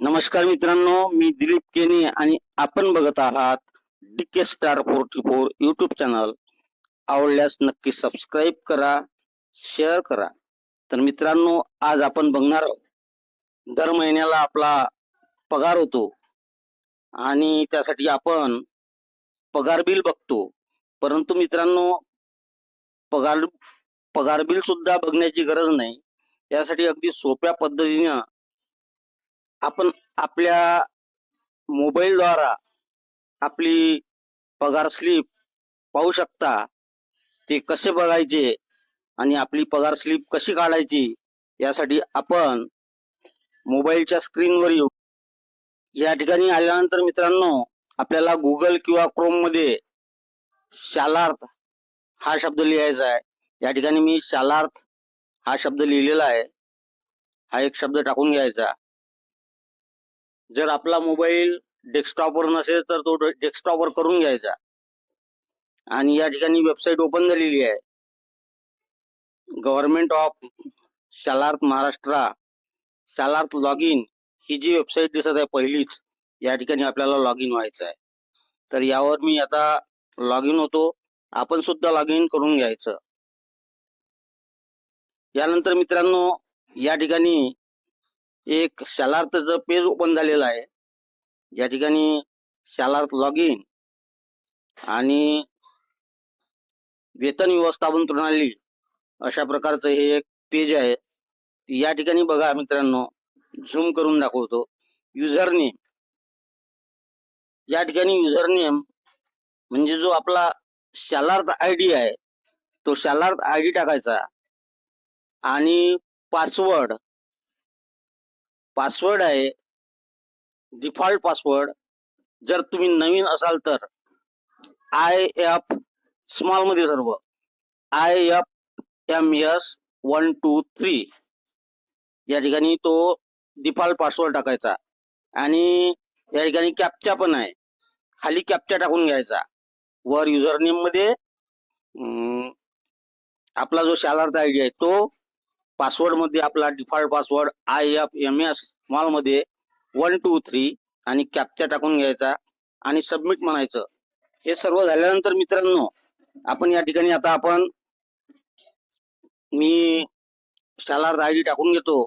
नमस्कार मित्रांनो मी दिलीप केने आणि आपण बघत आहात DK star forty four YouTube channel आवडल्यास नक्की सबस्क्राईब करा शेअर करा. तर मित्रांनो आज आपण बघणार आहोत. दर महिन्याला आपला पगार होतो आणि त्यासाठी आपण पगार बिल बघतो. परंतु मित्रांनो पगार पगार बिल सुद्धा बघण्याची गरज नाही. त्यासाठी अगदी सोप्या पद्धतीनं आपण आपल्या मोबाईलद्वारा आपली पगार स्लिप पाहू शकता. ते कसे बघायचे आणि आपली पगार स्लिप कशी काढायची यासाठी आपण मोबाईलच्या स्क्रीनवर येऊ. या ठिकाणी आल्यानंतर मित्रांनो आपल्याला गुगल किंवा क्रोममध्ये शालार्थ हा शब्द लिहायचा आहे. या ठिकाणी मी शालार्थ हा शब्द लिहिलेला आहे. हा एक शब्द टाकून घ्यायचा. जर आपला मोबाईल डेस्कटॉपवर नसेल तर तो डेस्कटॉपवर करून घ्यायचा. आणि या ठिकाणी वेबसाईट ओपन झालेली आहे. Government of Shalarth Maharashtra Shalarth log in ही जी वेबसाईट दिसत आहे पहिलीच या ठिकाणी आपल्याला लॉग इन व्हायचं आहे. तर यावर मी आता लॉग इन होतो. आपण सुद्धा लॉग इन करून घ्यायचं. यानंतर मित्रांनो या ठिकाणी एक शालार्थचं पेज ओपन झालेलं आहे. या ठिकाणी शालार्थ लॉग इन आणि वेतन व्यवस्थापन प्रणाली अशा प्रकारचं हे एक पेज आहे. या ठिकाणी बघा मित्रांनो झूम करून दाखवतो. युजर नेम या ठिकाणी युजर नेम म्हणजे जो आपला शालार्थ आय डी आहे तो शालार्थ आय डी टाकायचा आणि पासवर्ड पासवर्ड आहे. डिफॉल्ट पासवर्ड जर तुम्ही नवीन असाल तर आय एफ स्मॉलमध्ये सर्व. I F M S one two three या ठिकाणी तो डिफॉल्ट पासवर्ड टाकायचा. आणि या ठिकाणी कॅप्चा पण आहे. खाली कॅप्चा टाकून घ्यायचा. वर युजर नेममध्ये आपला जो शालार्थ आय डी आहे तो पासवर्डमध्ये आपला default password I F M S स्मॉलमध्ये one two three आणि कॅप्चा टाकून घ्यायचा आणि सबमिट म्हणायचं. हे सर्व झाल्यानंतर मित्रांनो आपण या ठिकाणी आता आपण मी शालार्थ आय डी टाकून घेतो.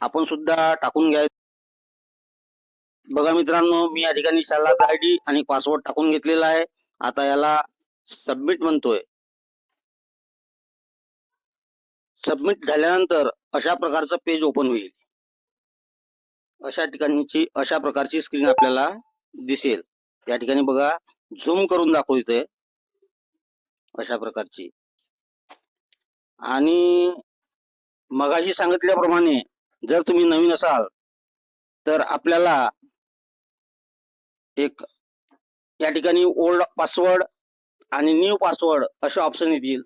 आपण सुद्धा टाकून घ्याय बघा मित्रांनो मी या ठिकाणी शालार्थ आय डी आणि पासवर्ड टाकून घेतलेला आहे. आता याला सबमिट म्हणतोय. सबमिट झाल्यानंतर अशा प्रकारचं पेज ओपन होईल. अशा ठिकाणची अशा प्रकारची स्क्रीन आपल्याला दिसेल. या ठिकाणी बघा झूम करून दाखवते अशा प्रकारची. आणि मगाशी सांगितल्याप्रमाणे जर तुम्ही नवीन असाल तर आपल्याला एक या ठिकाणी ओल्ड पासवर्ड आणि न्यू पासवर्ड असे ऑप्शन येतील.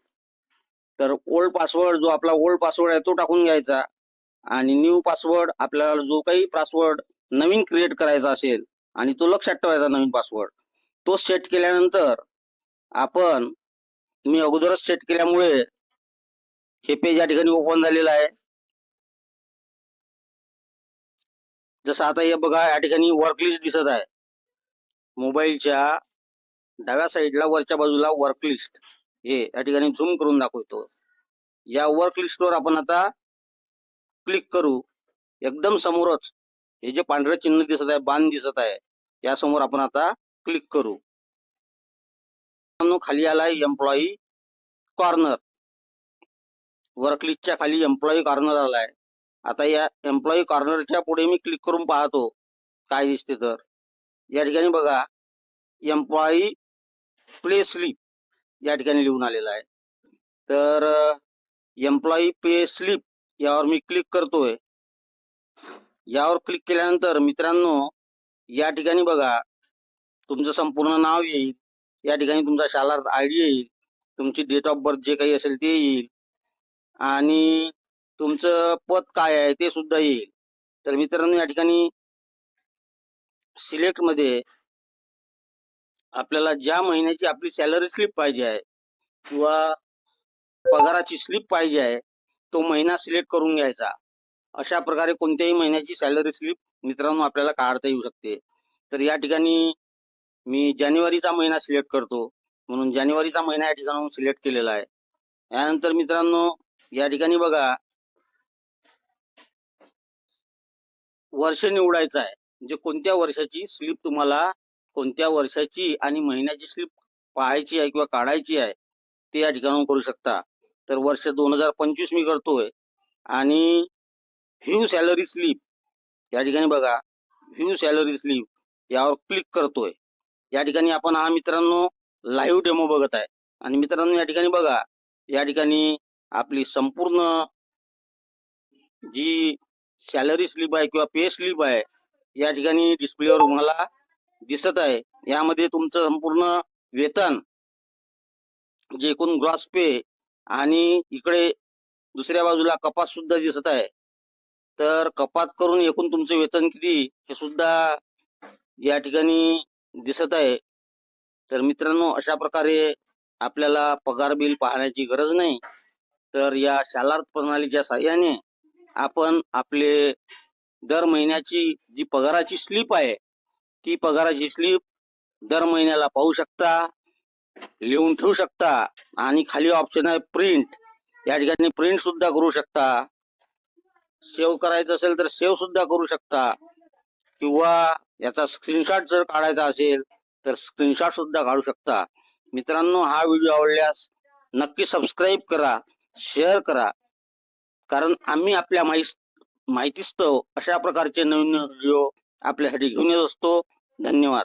तर ओल्ड पासवर्ड जो आपला ओल्ड पासवर्ड आहे तो टाकून घ्यायचा. आणि न्यू पासवर्ड आपल्याला जो काही पासवर्ड नवीन क्रिएट करायचा असेल आणि तो लक्षात ठेवायचा नवीन पासवर्ड तो सेट केल्यानंतर आपण मी अगोदरच सेट केल्यामुळे हे पेज या ठिकाणी ओपन झालेलं आहे. जसं आता हे बघा या ठिकाणी वर्क लिस्ट दिसत आहे. मोबाईलच्या डाव्या साईडला वरच्या बाजूला वर्क लिस्ट हे या ठिकाणी झूम करून दाखवतो. या वर्क लिस्टवर आपण आता क्लिक करू. एकदम समोरच हे जे पांढरं चिन्ह दिसत आहे बांध दिसत आहे या समोर आपण आता क्लिक करू. खाली आलाय एम्प्लॉई कॉर्नर वर्क लिस्टच्या खाली एम्प्लॉई कॉर्नर आलाय. आता या एम्प्लॉई कॉर्नरच्या पुढे मी क्लिक करून पाहतो. काय दिसते तर? या ठिकाणी बघा. एम्प्लॉई प्ले स्लिप या ठिकाणी लिहून आलेला आहे. तर एम्प्लॉई पे स्लिप यावर मी क्लिक करतोय. यावर क्लिक केल्यानंतर मित्रांनो या ठिकाणी बघा तुमचं संपूर्ण नाव येईल. या ठिकाणी तुमचा शालार्थ आय डी येईल. तुमची डेट ऑफ बर्थ जे काही असेल ते येईल. आणि तुमचं पद काय आहे ते सुद्धा येईल. तर मित्रांनो या ठिकाणी सिलेक्टमध्ये आपल्याला ज्या महिन्याची आपली सॅलरी स्लिप पाहिजे आहे किंवा पगाराची स्लिप पाहिजे आहे तो महिना सिलेक्ट करून घ्यायचा. अशा प्रकारे कोणत्याही महिन्याची सॅलरी स्लिप मित्रांनो आपल्याला काढता येऊ शकते. तर या ठिकाणी मी जानेवारीचा महिना सिलेक्ट करतो. म्हणून जानेवारीचा महिना या ठिकाणाहून सिलेक्ट केलेला आहे. यानंतर मित्रांनो या ठिकाणी बघा. वर्ष निवडायचं आहे. म्हणजे कोणत्या वर्षाची स्लिप तुम्हाला कोणत्या वर्षाची आणि महिन्याची स्लिप पाहायची आहे किंवा काढायची आहे ते या ठिकाणाहून करू शकता. तर वर्ष दोन हजार पंचवीस मी करतोय. आणि व्ह्यू सॅलरी स्लिप या ठिकाणी बघा. व्ह्यू सॅलरी स्लिप यावर क्लिक करतोय. या ठिकाणी आपण हा मित्रांनो लाईव्ह डेमो बघत आहे. आणि मित्रांनो या ठिकाणी बघा. या ठिकाणी आपली संपूर्ण जी सॅलरी स्लिप आहे किंवा पे स्लिप आहे या ठिकाणी डिस्प्लेवर तुम्हाला दिसत आहे. यामध्ये तुमचं संपूर्ण वेतन जे एकूण ग्रॉस पे आणि इकडे दुसऱ्या बाजूला कपात सुद्धा दिसत आहे. तर कपात करून एकूण तुमचं वेतन किती हे सुद्धा या ठिकाणी दिसत आहे. तर मित्रांनो अशा प्रकारे आपल्याला पगार बिल पाहण्याची गरज नाही. तर या शालार्थ प्रणालीच्या साह्याने आपण आपले दर महिन्याची जी पगाराची स्लिप आहे ती पगाराची स्लिप दर महिन्याला पाहू शकता लिहून ठेवू शकता आणि खाली ऑप्शन आहे प्रिंट या ठिकाणी प्रिंट सुद्धा करू शकता. सेव्ह करायचं असेल तर सेव्ह सुद्धा करू शकता. किंवा याचा स्क्रीनशॉट जर काढायचा असेल तर स्क्रीनशॉट सुद्धा काढू शकता. मित्रांनो हा व्हिडिओ आवडल्यास नक्की सबस्क्राईब करा शेअर करा. कारण आम्ही आपल्या माहिती माहितीस्तव अशा प्रकारचे नवीन व्हिडिओ आपल्यासाठी घेऊन येत असतो. धन्यवाद.